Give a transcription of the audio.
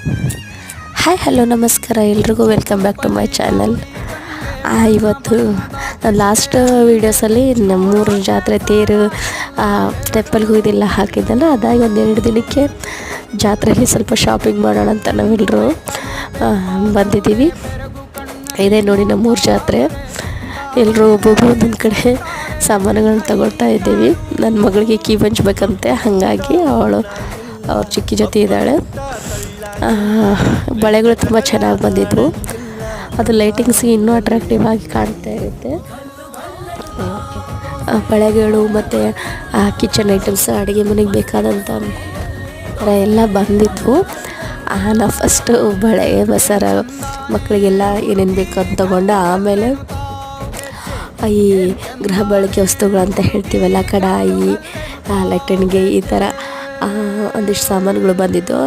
Hi hello ನಮಸ್ಕಾರ ಎಲ್ರಿಗೂ. Welcome back to my channel ಇವತ್ತು ಲಾಸ್ಟ್ ವೀಡಿಯೋಸಲ್ಲಿ ನಮ್ಮೂರು ಜಾತ್ರೆ ತೇರು ಟೆಂಪಲ್ಗೆ ಇದೆಲ್ಲ ಹಾಕಿದ್ದಲ್ಲ. ಅದಾಗಿ ಒಂದು ಎರಡು ದಿನಕ್ಕೆ ಜಾತ್ರೆಯಲ್ಲಿ ಸ್ವಲ್ಪ ಶಾಪಿಂಗ್ ಮಾಡೋಣ ಅಂತ ನಾವೆಲ್ಲರೂ ಬಂದಿದ್ದೀವಿ. ಇದೇ ನೋಡಿ ನಮ್ಮೂರು ಜಾತ್ರೆ. ಎಲ್ಲರೂ ಒಬ್ಬೊಬ್ಬರು ಒಂದೊಂದು ಕಡೆ ಸಾಮಾನುಗಳನ್ನ ತಗೊಳ್ತಾ ಇದ್ದೀವಿ. ನನ್ನ ಮಗಳಿಗೆ ಕೀ ಬಂಚ್ಬೇಕಂತೆ ಹಾಗಾಗಿ ಅವಳು, ಅವ್ರ ಚಿಕ್ಕಿ ಜೊತೆ ಇದ್ದಾಳೆ. ಬಳೆಗಳು ತುಂಬ ಚೆನ್ನಾಗಿ ಬಂದಿದ್ವು. ಅದು ಲೈಟಿಂಗ್ಸ್ಗೆ ಇನ್ನೂ ಅಟ್ರಾಕ್ಟಿವ್ ಆಗಿ ಕಾಣ್ತಾ ಇರುತ್ತೆ. ಬಳೆಗಳು ಮತ್ತು ಕಿಚನ್ ಐಟಮ್ಸ್ ಅಡುಗೆ ಮನೆಗೆ ಬೇಕಾದಂಥ ಥರ ಎಲ್ಲ ಬಂದಿದ್ವು. ನಾನು ಫಸ್ಟು ಬಳೆ, ಬಸರ ಮಕ್ಕಳಿಗೆಲ್ಲ ಏನೇನು ಬೇಕು ಅಂತ ತೊಗೊಂಡು ಆಮೇಲೆ ಈ ಗೃಹ ಬಳಕೆ ವಸ್ತುಗಳು ಅಂತ ಹೇಳ್ತೀವಲ್ಲ, ಕಡಾಯಿ ಲಟ್ಟಣಿಗೆ ಈ ಥರ ಒಂದಿಷ್ಟು ಸಾಮಾನುಗಳು ಬಂದಿದ್ದು.